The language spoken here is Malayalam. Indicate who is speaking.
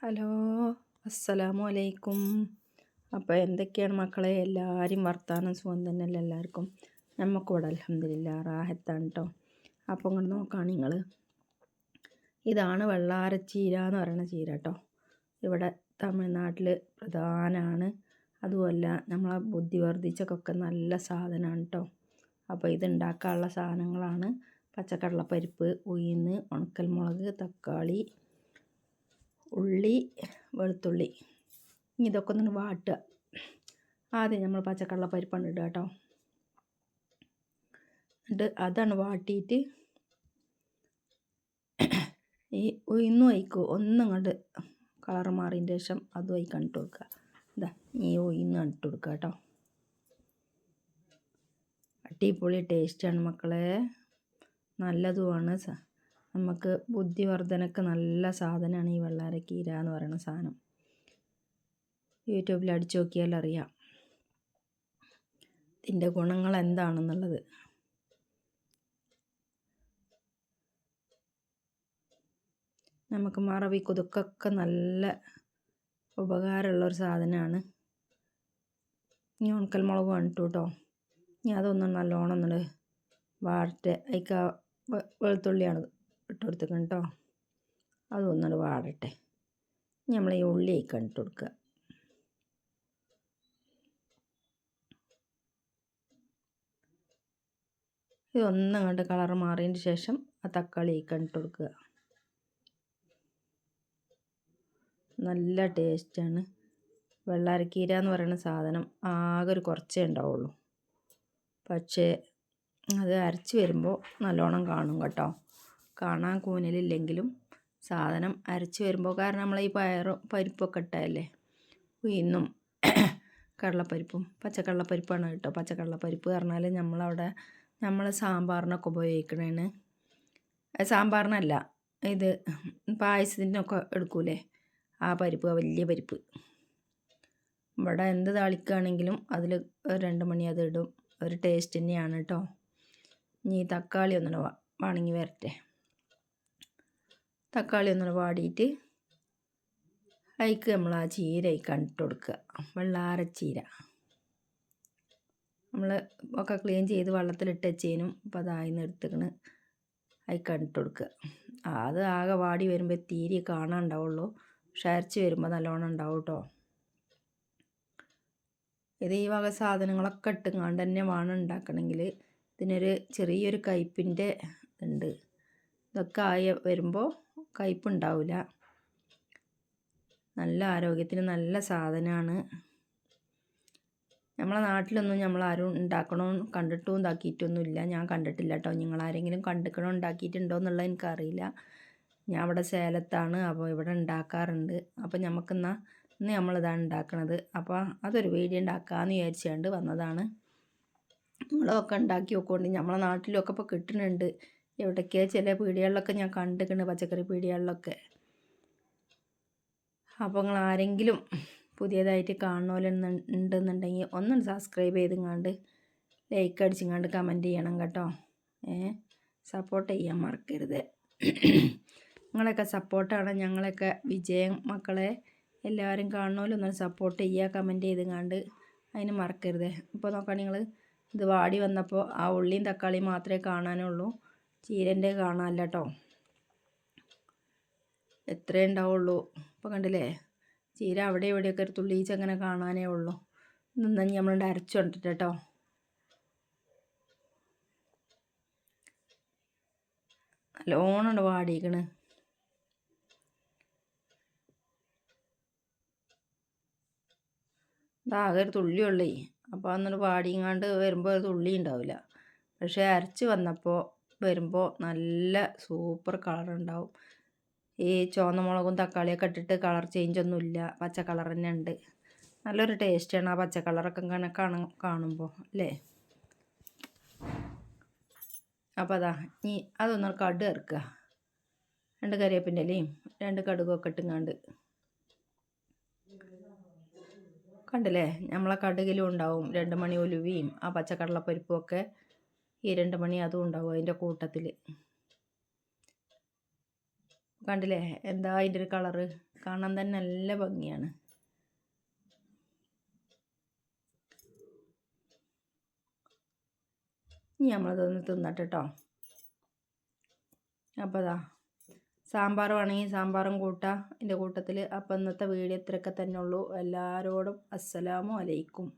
Speaker 1: ഹലോ അസ്സലാമു അലൈക്കും. അപ്പോൾ എന്തൊക്കെയാണ് മക്കളെ? എല്ലാവരും വർത്താനം സുഖം തന്നെയല്ല എല്ലാവർക്കും? നമുക്കിവിടെ അലഹമില്ല റാഹത്താണ് കേട്ടോ അപ്പോൾ ഇങ്ങോട്ട് നോക്കുകയാണ് നിങ്ങൾ ഇതാണ് വെള്ളാര ചീര എന്ന് പറയുന്ന ചീര കേട്ടോ ഇവിടെ തമിഴ്നാട്ടിൽ പ്രധാനമാണ് അതുമല്ല നമ്മളെ ബുദ്ധി വർദ്ധിച്ചൊക്കെ നല്ല സാധനമാണ് കേട്ടോ അപ്പോൾ ഇത് ഉണ്ടാക്കാനുള്ള സാധനങ്ങളാണ് പച്ചക്കടലപ്പരിപ്പ് ഉയിന്ന് ഉണക്കൽമുളക് തക്കാളി ഉള്ളി വെളുത്തുള്ളി. ഇതൊക്കെ ഒന്ന് വാട്ടുക. ആദ്യം നമ്മൾ പച്ചക്കടല പരിപ്പാണ് ഇടുക കേട്ടോ. എന്നിട്ട് അതാണ് വാട്ടിയിട്ട് ഈ ഉയർന്നു വയ്ക്കും ഒന്നും കണ്ട് കളർ മാറിയതിന്റെ ശേഷം അത് വയ്ക്കാൻ ഇട്ട് കൊടുക്കുക. ഇതാ ഈ ഉയർന്ന് ഇട്ട് കൊടുക്കുക കേട്ടോ. അടിപൊളി ടേസ്റ്റാണ് മക്കളെ. നല്ലതുമാണ് നമുക്ക് ബുദ്ധിവർദ്ധനക്ക് നല്ല സാധനമാണ് ഈ വെള്ളാരക്കീര എന്ന് പറയുന്ന സാധനം. യൂട്യൂബിൽ അടിച്ചു നോക്കിയാൽ അറിയാം. ഇതിന്റെ ഗുണങ്ങൾ എന്താണെന്നുള്ളത്. നമുക്ക് മറവി കൊതുക്കൊക്കെ നല്ല ഉപകാരമുള്ള ഒരു സാധനമാണ്. ഇനി ഉണക്കൽ മുളക് വേണ്ടിട്ടു കേട്ടോ. ഇനി അതൊന്നും നല്ലോണം ഒന്നുണ്ട് വാട്ട് അതിക്ക് വെളുത്തുള്ളിയാണ് ഇട്ട് കൊടുത്തേക്കണം കേട്ടോ അതൊന്നുകൂടെ വാടട്ടെ. നമ്മൾ ഈ ഉള്ളി ഇട്ട് കൊടുക്കുക. ഇതൊന്നും കളർ മാറിയതിന് ശേഷം ആ തക്കാളി ഇട്ട് കൊടുക്കുക. നല്ല ടേസ്റ്റാണ്. വെള്ളാരക്കീര എന്ന് പറയുന്ന സാധനം ആകെ ഒരു കുറച്ചേ ഉണ്ടാവുള്ളൂ. പക്ഷേ അത് അരച്ച് വരുമ്പോൾ നല്ലോണം കാണും കേട്ടോ. കാണാൻ കൂനലില്ലെങ്കിലും സാധനം അരച്ച് വരുമ്പോൾ കാരണം നമ്മൾ ഈ പയറും പരിപ്പൊക്കെ ഇട്ടതല്ലേ? ഇന്നും കടലപ്പരിപ്പും പച്ചക്കടലപ്പരിപ്പാണ് കേട്ടോ. പച്ചക്കടലപ്പരിപ്പ് പറഞ്ഞാൽ നമ്മളവിടെ നമ്മൾ സാമ്പാറിനൊക്കെ ഉപയോഗിക്കണേണ്. സാമ്പാറിനല്ല ഇത് പായസത്തിനൊക്കെ എടുക്കൂലേ? ആ പരിപ്പ് വലിയ പരിപ്പ്. ഇവിടെ എന്ത് താളിക്കുകയാണെങ്കിലും അതിൽ രണ്ട് മണി അത് ഇടും. ഒരു ടേസ്റ്റ് തന്നെയാണ് കേട്ടോ. ഇനി തക്കാളി ഒന്നും വാണങ്ങി വരട്ടെ. തക്കാളി ഒന്നും വാടിയിട്ട് അതിക്ക് നമ്മൾ ആ ചീര കണ്ടിട്ട് കൊടുക്കുക വെള്ളാരച്ചീര നമ്മൾ ഒക്കെ ക്ലീൻ ചെയ്ത് വെള്ളത്തിലിട്ട് വെച്ചതിനും അപ്പോൾ അതായിന്ന് എടുത്തിക്കണ് അതിൽ കണ്ടിട്ട് കൊടുക്കുക അത് ആകെ വാടി വരുമ്പോൾ തീരെ കാണാണ്ടാവുള്ളൂ പക്ഷേ അരച്ച് വരുമ്പോൾ നല്ലോണം ഉണ്ടാവും കേട്ടോ ഇത് ഈ വക സാധനങ്ങളൊക്കെ ഇട്ടുങ്ങാണ്ട് തന്നെ വേണം ഉണ്ടാക്കണമെങ്കിൽ ഇതിനൊരു ചെറിയൊരു കയ്പിന്റെ ഉണ്ട് ഇതൊക്കെ ആയി വരുമ്പോൾ കയ്പ്പുണ്ടാവില്ല നല്ല ആരോഗ്യത്തിന് നല്ല സാധനമാണ് നമ്മളെ നാട്ടിലൊന്നും നമ്മൾ ആരും ഉണ്ടാക്കണോ കണ്ടിട്ടും ഉണ്ടാക്കിയിട്ടൊന്നും ഇല്ല ഞാൻ കണ്ടിട്ടില്ല കേട്ടോ നിങ്ങൾ ആരെങ്കിലും കണ്ടിക്കണോ ഉണ്ടാക്കിയിട്ടുണ്ടോ എന്നുള്ളത് എനിക്കറിയില്ല. ഞാൻ ഇവിടെ സേലത്താണ്. അപ്പോൾ ഇവിടെ ഉണ്ടാക്കാറുണ്ട്. അപ്പോൾ നമുക്കെന്നാൽ ഇന്ന് നമ്മളിതാണ് ഉണ്ടാക്കണത്. അപ്പോൾ അതൊരു വീഡിയോ ഉണ്ടാക്കാമെന്ന് വിചാരിച്ചുകൊണ്ട് വന്നതാണ്. നിങ്ങളൊക്കെ ഉണ്ടാക്കി നോക്കുകൊണ്ട് നമ്മളെ നാട്ടിലൊക്കെ ഇപ്പോൾ കിട്ടുന്നുണ്ട്. എവിടേക്കോ ചില പീടികളിലൊക്കെ ഞാൻ കണ്ടിട്ടുണ്ട് പച്ചക്കറി പീടികളിലൊക്കെ അപ്പോൾ നിങ്ങൾ ആരെങ്കിലും പുതിയതായിട്ട് കാണുന്നവരുണ്ടെന്നുണ്ടെങ്കിൽ ഒന്നും സബ്സ്ക്രൈബ് ചെയ്തുങ്ങാണ്ട് ലൈക്ക് അടിച്ചിങ്ങാണ്ട് കമന്റ് ചെയ്യണം കേട്ടോ. ഏ? സപ്പോർട്ട് ചെയ്യാൻ മറക്കരുത്. നിങ്ങളൊക്കെ സപ്പോർട്ടാണ് ഞങ്ങളൊക്കെ വിജയം മക്കളെ എല്ലാവരും കാണുന്നവരൊന്നും സപ്പോർട്ട് ചെയ്യുക കമന്റ് ചെയ്തുങ്ങാണ്ട് അതിന് മറക്കരുത്. ഇപ്പോൾ നോക്കാം നിങ്ങൾ ഇത് വാടി വന്നപ്പോൾ ആ ഉള്ളിയും തക്കാളിയും മാത്രമേ കാണാനുള്ളൂ. ചീരന്റെ കാണാമല്ല കേട്ടോ എത്രയേ ഉണ്ടാവുള്ളൂ. ഇപ്പോൾ കണ്ടില്ലേ? ചീര അവിടെ ഇവിടെയൊക്കെ ഒരു തുള്ളീച്ച് അങ്ങനെ കാണാനേ ഉള്ളൂ. നിന്ന് നമ്മളുണ്ട് അരച്ചു കൊണ്ടിട്ട് കേട്ടോ നല്ലോണമുണ്ട് വാടിക്കണ് ഒരു തുള്ളിയുള്ളേ അപ്പോൾ അന്നിട്ട് വാടിങ്ങാണ്ട് വരുമ്പോൾ ഒരു തുള്ളി ഉണ്ടാവില്ല. പക്ഷേ അരച്ച് വന്നപ്പോൾ വരുമ്പോൾ നല്ല സൂപ്പർ കളർ ഉണ്ടാവും ഈ ചുവന്ന മുളകും തക്കാളിയൊക്കെ ഇട്ടിട്ട് കളർ ചേഞ്ച് ഒന്നുമില്ല. പച്ച കളർ തന്നെ ഉണ്ട്. നല്ലൊരു ടേസ്റ്റാണ് ആ പച്ച കളറൊക്കെ ഇങ്ങനെ കാണുമ്പോൾ അല്ലേ? അപ്പോൾ അതാ ഇനി അതൊന്ന് കടു ഇറക്കുക. രണ്ട് കറിവേപ്പിന്റെ ഇലയും രണ്ട് കടുകൊക്കെ ഇട്ടുങ്ങാണ്ട്. കണ്ടില്ലേ? നമ്മളെ കടുകിലും ഉണ്ടാവും. രണ്ട് മണി ഒലുവിയും ആ പച്ചക്കടലപ്പരിപ്പും ഒക്കെ ഈ രണ്ട് മണി അതും ഉണ്ടാവും അതിന്റെ കൂട്ടത്തിൽ. കണ്ടില്ലേ? എന്താ അതിന്റെ ഒരു കളറ് കാണാൻ തന്നെ നല്ല ഭംഗിയാണ്. ഇനി നമ്മളതൊന്ന് തിന്നട്ടെ കേട്ടോ അപ്പോൾ അതാ സാമ്പാർ വേണമെങ്കിൽ സാമ്പാറും കൂട്ടാം. എന്റെ കൂട്ടത്തിൽ. അപ്പോൾ ഇന്നത്തെ വീഡിയോ ഇത്രയൊക്കെ തന്നെ ഉള്ളൂ. എല്ലാവരോടും അസ്സലാമു അലൈക്കും.